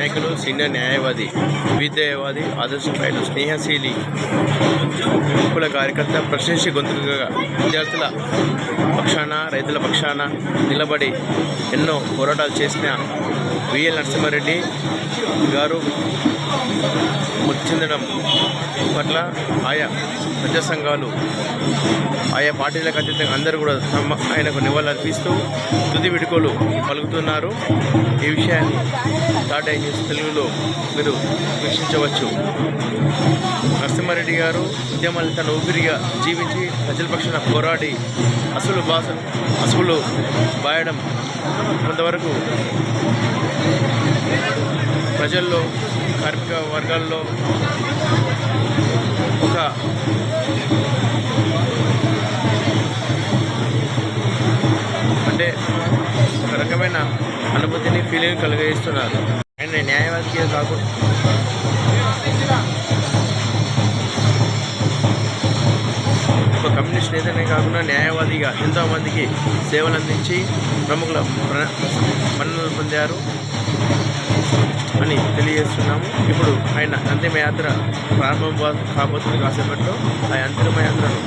నాయకులు సీనియర్ న్యాయవాది విద్యావాది ఆదర్శప్రాయులు స్నేహశీలి కుల కార్యకర్త ప్రశంసి గొంతుకగా విద్యార్థుల పక్షాన రైతుల పక్షాన నిలబడి ఎన్నో పోరాటాలు చేసిన విఎల్ నరసింహారెడ్డి గారు. చెందడం పట్ల ఆయా ప్రజా సంఘాలు ఆయా పార్టీలకు అతీతంగా అందరూ కూడా తమ ఆయనకు నివాళులర్పిస్తూ తుది విడుకోలు పలుకుతున్నారు. ఈ విషయాన్ని టాటా న్యూస్ తెలుగులో మీరు వీక్షించవచ్చు. నరసింహారెడ్డి గారు ఉద్యమాన్ని తన ఊపిరిగా జీవించి ప్రజల పక్షాన పోరాడి అసలు భాష అసలు బాయడం కొంతవరకు ప్రజల్లో కార్మిక వర్గాల్లో ఒక అంటే ఒక రకమైన అనుభూతిని ఫీలింగ్ కలిగిస్తున్నారు ఆయన న్యాయవాదికే కాకుండా ఒక కమ్యూనిస్ట్ నేతనే కాకుండా న్యాయవాదిగా ఎంతోమందికి సేవలు అందించి ప్రముఖుల మన్నులు పొందారు. అని తెలియజేస్తున్నాము. ఇప్పుడు ఆయన అంతిమయాత్ర ప్రారంభం కాబోతుంది. కాసేపట్లో ఆ అంతిమయాత్రను